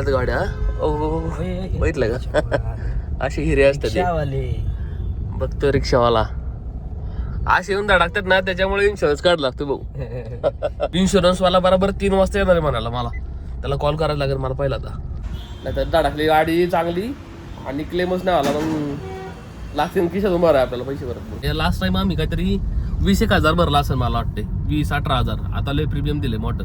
गाड्या. बघितलं का? अशी हिरे असतात बघतो रिक्षावाला. असे येऊन धडकतात ना त्याच्यामुळे इन्शुरन्स काढ लागतो भाऊ. इन्शुरन्स वाला बरोबर तीन वाजता येणार आहे म्हणाला मला. त्याला कॉल करायला लागेल मला पहिला आता. नाही तर धडकली गाडी चांगली आणि क्लेमच नाही आला मग लागतील किशातून बरं आहे आपल्याला पैसे भरत लास्ट टाइम आम्ही काहीतरी वीस एक हजार भरला असेल मला वाटते वीस अठरा हजार. आता लय प्रीमियम दिले मोठं.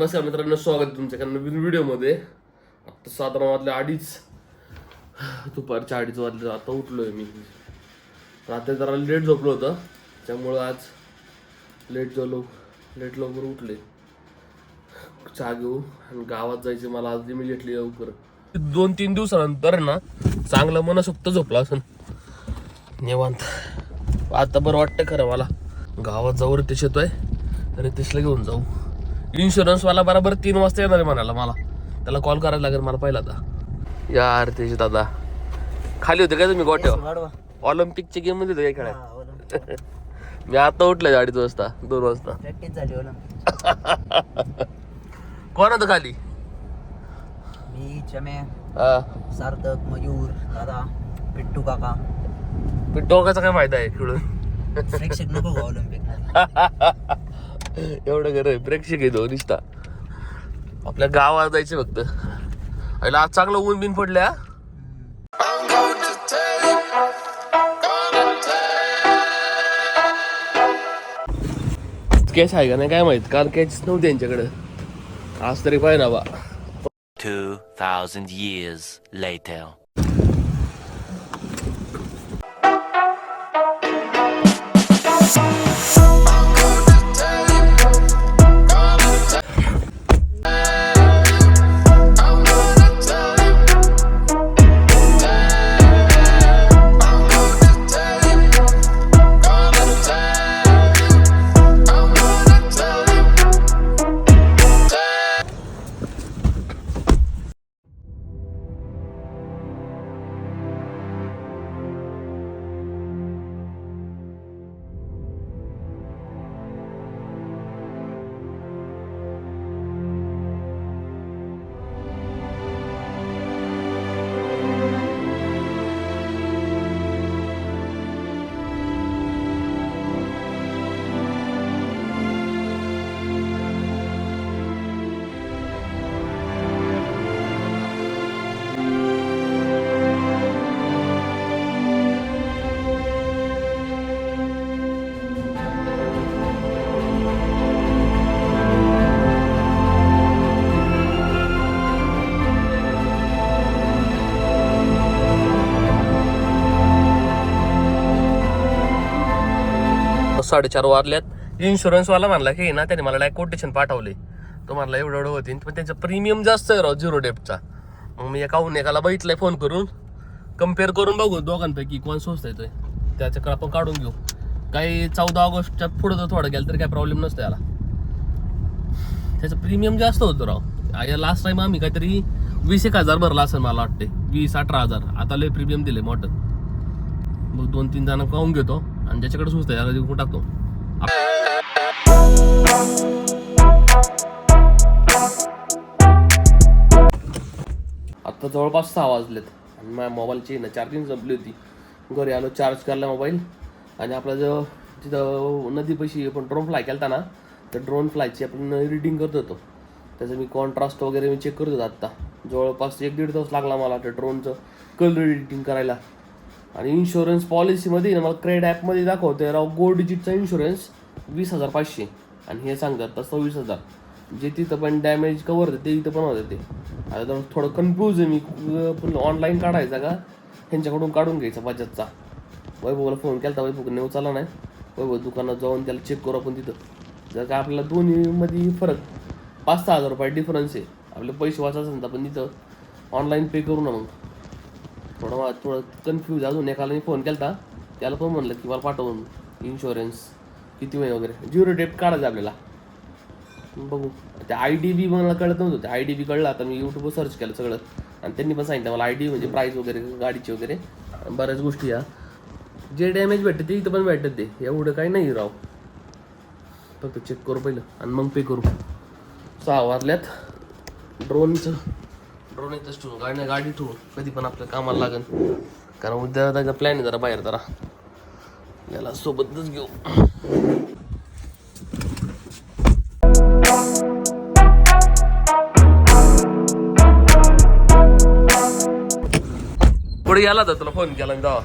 नमस्कार मित्रांनो स्वागत आहे तुमच्या नवीन व्हिडिओमध्ये. आत्ता साधारण वाजले अडीच दुपारच्या अडीच वाजले आता उठलो आहे मी. रात्री जरा लेट झोपलो होतं त्यामुळं आज लेट झालो लेट लवकर उठले. चहा घेऊ आणि गावात जायचे मला आज इमिजिएटली लवकर. दोन तीन दिवसानंतर ना चांगलं मनसोक्त झोपला असं निवांत. आता बरं वाटतं खरं मला. गावात जाऊ रितेश येतोय रितेशला घेऊन जाऊ. इन्शुरन्स वाला बरोबर तीन वाजता येणार आहे म्हणाला मला. त्याला कॉल करायला लागेल मला पहिला आता. या रितेश दादा. खाली होते का तुम्ही गोट्यावर? वाढवा. ऑलिम्पिकच्या गेममध्ये काय खेळाय ओला. मी आता उठलोय अडीच वाजता दोन वाजता. कोण होतं खाली? मी चमे सार्थक मयूर दादा पिट्टू काका. पण डोक्याचा काय फायदा आहे खेळून? ऑलिम्पिक एवढं घर प्रेक्षक येतो निसता आपल्या गावात जायचं फक्त. आईला आज चांगलं ऊन बिन पडल्या कॅश आहे का नाही काय माहीत? काल कॅच नव्हती यांच्याकडे. आज तरी पाहिजे ना बा. 2,000 years later. साडेचार वारल्यात. इन्शुरन्सवाला म्हणला की ना त्याने मला डायरेक्ट कोटेशन पाठवले. तो म्हणला एवढं एवढं होतीन पण त्यांचा प्रीमियम जास्त आहे राव झिरो डेपचा मग मी एकाहून एकाला बघितलंय फोन करून. कंपेअर करून बघू दोघांपैकी कोण स्वस्त येतोय त्याच्याकडे आपण काढून घेऊ. काही चौदा ऑगस्टच्या पुढं जर थोडं गेलं तर काही प्रॉब्लेम नसतो याला. त्याचं प्रीमियम जास्त होतं राव. या लास्ट टाइम आम्ही काहीतरी वीस एक हजार भरला असेल मला वाटते वीस अठरा हजार. आता लय प्रीमियम दिले मोठं. मग दोन तीन जण पाहून घेतो? आणि ज्याच्याकडे सुचतं त्याला देऊन टाकतो. आता जवळपास सहा वाजलेत आणि माझ्या मोबाईलची ना चार्जिंग संपली होती. घरी आलो चार्ज करायला मोबाईल. आणि आपला जो तिथं नदीपाशी आपण ड्रोन फ्लाय केलता ना तर ड्रोन फ्लायची आपण रिडिंग करत होतो. त्याचं मी कॉन्ट्रास्ट वगैरे मी चेक करत होतो आत्ता. जवळपास एक दीड तास लागला मला त्या ड्रोनचं कलर एडिटिंग करायला. आणि इन्शुरन्स पॉलिसीमध्ये ना मला क्रेड ॲपमध्ये दाखवते राव गोल्ड डिजिटचा इन्शुरन्स वीस हजार पाचशे. आणि हे सांगतात तर सव्वीस हजार. जे तिथं पण डॅमेज कवर होते ते इथं पण होते ते. आता थोडं कन्फ्यूज आहे मी. पण ऑनलाईन काढायचा का? ह्यांच्याकडून काढून घ्यायचा बजाजचा वैभवला फोन केला तर वैभव नेऊ चाला नाही. वैभव दुकानात जाऊन त्याला चेक करू आपण तिथं. जर का आपल्याला दोन्हीमध्ये फरक पाच सहा हजार रुपये डिफरन्स आहे. आपले पैसे वाचायचं ना पण तिथं. ऑनलाईन पे करू ना मग. थोडं मला थोडं कन्फ्यूज अजून. एकाला मी फोन केला त्याला पण म्हणलं की मला पाठवून इन्शुरन्स किती महिने वगैरे. झिरो डेट काढायचं आपल्याला. बघू. ते आय डी बी मला कळत नव्हतं. ते आय डी बी कळलं. आता मी यूट्यूबवर सर्च केलं सगळं. आणि त्यांनी पण सांगितलं मला आय डी म्हणजे प्राईस वगैरे गाडीची वगैरे बऱ्याच गोष्टी या. जे डॅमेज भेटते ते इथं पण भेटत ते. एवढं काही नाही राव. फक्त चेक करू पहिलं. आणि मग पे करू. सहा वाजल्यात. ड्रोनचं ड्रोन येतच ठेवून गाडी गाडी ठेवून कधी पण आपल्या कामाला लागेल कारण उद्या त्याचा प्लॅन आहे जरा बाहेर जरा. याला सोबतच घेऊ. पुढे गेला तर तुला फोन केला मी तेव्हा.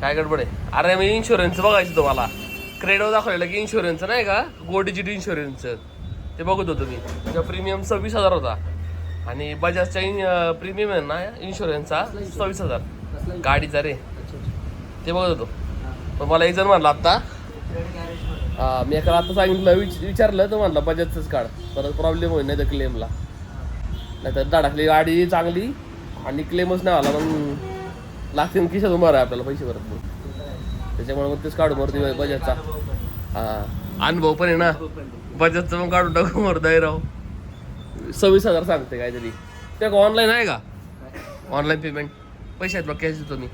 काय गडबड आहे? अरे मी इन्शुरन्स बघायचं तुम्हाला क्रेडो दाखवलेलं की इन्शुरन्स नाही का? गोडीजीट इन्शुरन्स ते बघत होतो मी. त्याचा प्रीमियम सव्वीस हजार होता. आणि बजाजचा प्रीमियम आहे ना इन्शुरन्सचा सव्वीस हजार. गाडीचा रे. ते बघत होतो. पण मला एक जण म्हणला आत्ता. हा मी एका आता सांगितलं विच विचारलं तर म्हणलं बजाजचंच काढ. परत प्रॉब्लेम होईल नाही तर क्लेमला नाही तर धडाकली गाडी चांगली आणि क्लेमच नाही आला मग लागतील किशातून बरं आहे आपल्याला पैसे भरत त्याच्यामुळे मग तेच काढू मरते बजाजचा. हा. अनुभव पण आहे ना. बजाजचं पण काढून टाकू मरदाय राव. सव्वीस हजार सांगते काहीतरी. ते ऑनलाईन आहे का? ऑनलाईन पेमेंट पैसे आहेत बघ कॅश देतो मी.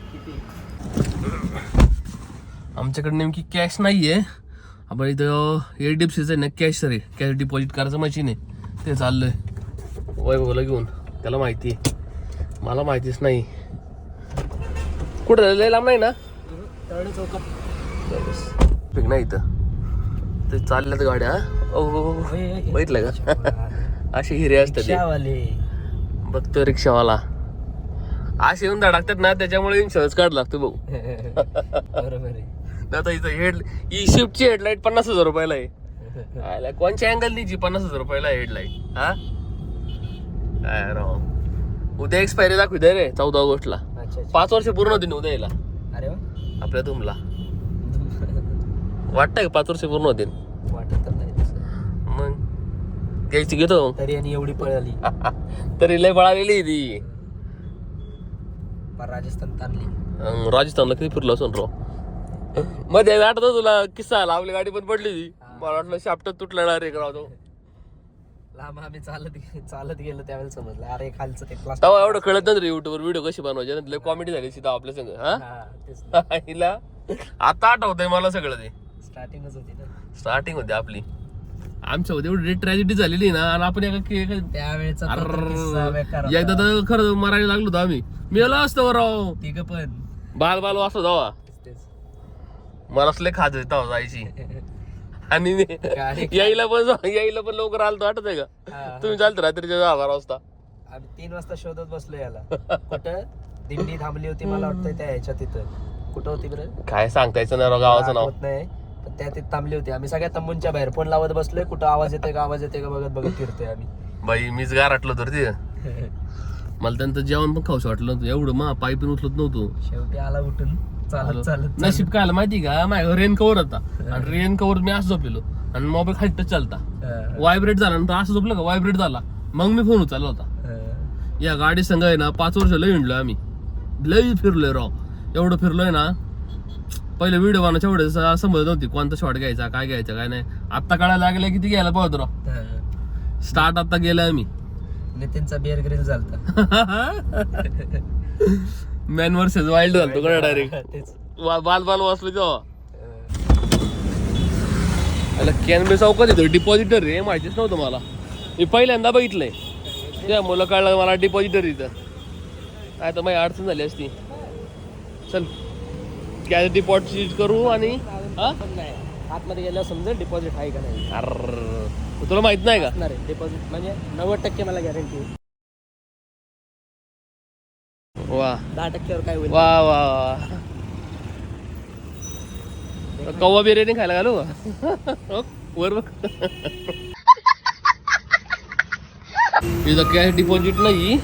आमच्याकडे नेमकी कॅश नाही आहे आपण इथं एच डी एफ सीचं आहे ना कॅश रे. कॅश डिपॉझिट करायचं मशीन आहे. ते चाललंय. वैभवला घेऊन त्याला माहिती आहे. मला माहितीच नाही. कुठं? लय लांब नाही ना? पिक नाही इथं. ते चालल्यात गाड्या ओ बघितलं का? अशी हिरे असतात ते. रिक्षावाले. बघतो रिक्षावाला. असे येऊन धडकतात ना त्याच्यामुळे इन्शुरन्स काढ लागतो भाऊ. बरोबर आहे. आता इथं हेड ही शिफ्टची हेडलाईट पन्नास हजार रुपयाला आहे. कोणच्या अँगल जी पन्नास हजार रुपयाला हेडलाईट हा? काय राव? उद्या एक्सपायरी दाखवू दे रे चौदा ऑगस्टला. अच्छा अच्छा. पाच वर्ष पूर्ण होतील उद्या याला अरे वा. आपल्या तुमला. वाटतंय का पाच वर्ष पूर्ण होतील वाटत तर नाही तसं. मग घ्यायची घेतो. तरी आणि एवढी पळाली. तरी लय पळालेली ती. राजस्थान तारली राजस्थानला किती फिरलो असून रावमध्ये आठवतो तुला किस्सा आला आपली गाडी पण पडली ती मला वाटलं शाफ्ट तुटला डायरेक्ट राव तो. लांब आम्ही चालत चालत गेलो त्यावेळेला समजलं. अरे खालचं ते क्लास तेव्हा एवढं कळत नाही रे युट्यूबवर व्हिडिओ कशी बनवायचे. लय कॉमेडी झाली सीधा आपल्या संग हा? ना. हिला आता आठवतंय मला सगळं ते. स्टार्टिंगच होती ना. स्टार्टिंग होती आपली. आमच्या मध्ये एवढी ट्रॅजेडी झालेली ना आणि आपण एका त्यावेळेचा एकदा तर खरं मारायला लागलो होतो आम्ही. मेलो असतो राव. तिघ पण. बाल बाल वाचतो जावा. मला असले खाज येत जायची. आणि यायला पण यायला पण लवकर आलतो आठवत आहे का. तुम्ही चालतो रात्रीच्या दहा बारा वाजता. आम्ही तीन वाजता शोधत बसलो याला. कुठं? दिंडी थांबली होती मला वाटतं त्या ह्याच्या तिथं. कुठं होती बरं? काय सांगता यायचं नाही गावाचं नाव. नाही. त्या तिथं थांबली होती. आम्ही सगळ्या तंबूंच्या बाहेर फोन लावत बसलोय. कुठं आवाज येतोय का आवाज येतोय का बघत बघत फिरतोय आम्ही. बाई मीच गारटलो तर ते. मला त्यांचं जेवण पण खाऊस वाटलं नव्हतं. एवढं मा पाय पण उचलत नव्हतो. शेवटी आला उठून. चालत चालत नशीब काय आलं माहिती का? माझ्या रेन कवर होता. आणि रेन कवर मी असं झोपलेलो. आणि मोबाईल खाली टच चालता हा, व्हायब्रेट झाला. नंतर असं झोपलं का? व्हायब्रेट झाला. मग मी फोन उचलला होता. या गाडी संघ आहे ना पाच वर्ष लय हिंडलोय आम्ही. लय फिरलोय राव. एवढं फिरलोय ना पहिले व्हिडिओ बनायच्या एवढे समजत नव्हती कोणता शॉट घ्यायचा काय घ्यायचा काय नाही. आत्ता कळायला लागलं किती घ्यायला पाहतो राव. हा. स्टार्ट आता गेला आम्ही नितीनचा बिअर ग्रिल झालता. मॅन वर्सेस वाईल्ड झालतो का डायरेक्ट बाल बाल वाचलो तेव्हा अला कॅनबे चौकात येतो. डिपॉझिटर रे माहितीच नव्हतं मला. मी पहिल्यांदा बघितलंय. त्या मुलं कळलं मला डिपॉझिटर इथं. काय तर माझी अडचण झाली असती. चल. कॅश डिपॉझिट करू आणि हा? आतमध्ये गेल्यावर समजेल डिपॉझिट आहे का नाही. अर्र तुला माहीत नाही का? असणार आहे. डिपॉझिट म्हणजे नव्वद टक्के मला गॅरंटी वा. दहा टक्क्यावर काय होईल? वा वा वा. कव्वा बिर्याणी खायला घालू? वर बघ. इथं कॅश डिपॉझिट नाही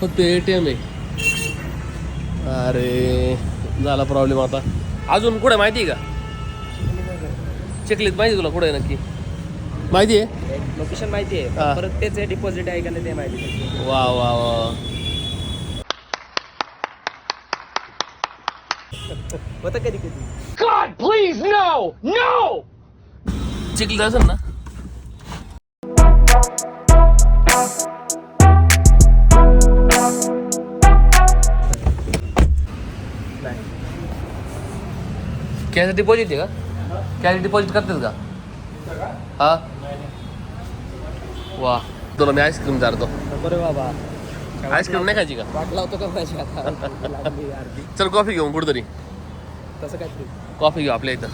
फक्त एटीएम आहे. अरे. झाला प्रॉब्लेम आता. अजून कुठे माहिती आहे का? चिखलीत माहिती तुला कुठे नक्की? माहिती आहे? लोकेशन माहिती आहे हा. परत तेच डिपॉझिट आहे का नाही ते माहिती नाही. वा वा वा. होतं कधी कधी. चिखली असेल ना? कॅश डिपॉझिट आहे का? कॅश डिपॉझिट करतेस का? हा? वा. तुला मी आईस्क्रीम चारतो. बाबा. आईस्क्रीम नाही खायची का? वाट लावतो का माझी आता? चल कॉफी घेऊन कुठतरी. तसं काय कॉफी घेऊ आपल्या इथं.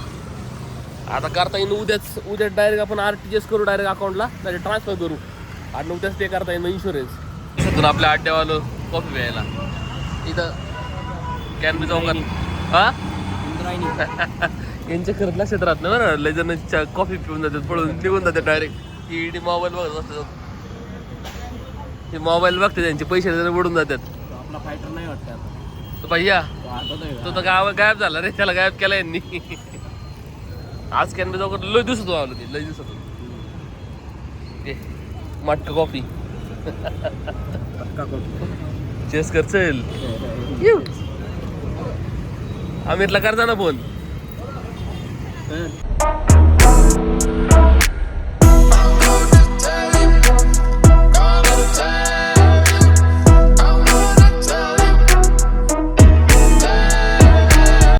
आता करता येईल उद्याच उद्या डायरेक्ट आपण आर टी जी एस करू डायरेक्ट अकाउंटला नाही ट्रान्सफर करू. आणि उद्याच ते करता येईल इन्शुरन्स तिथून आपल्या अड्ड्यावालं कॉफी प्यायला. इथं. कॅनबी चौकात. हा? इंद्रायणी यांच्या खरंच लक्षात राहत नाही बरं लय जण कॉफी पिऊन जातात पळून निघून जातात डायरेक्ट ईडी मोबाईल बघत असतात ते मोबाईल बघते त्यांचे पैसे उडून जातात. तो आपला फायटर नाही वाटतं तो भैया तो तर गाव गायब झाला रे त्याला गायब केला यांनी. आज कॅनबी चौकात लय दिवसात आलो ते लय दिवसात. ते मटका कॉफी. पक्का करू. चेस कर आमिरला करता ना फोन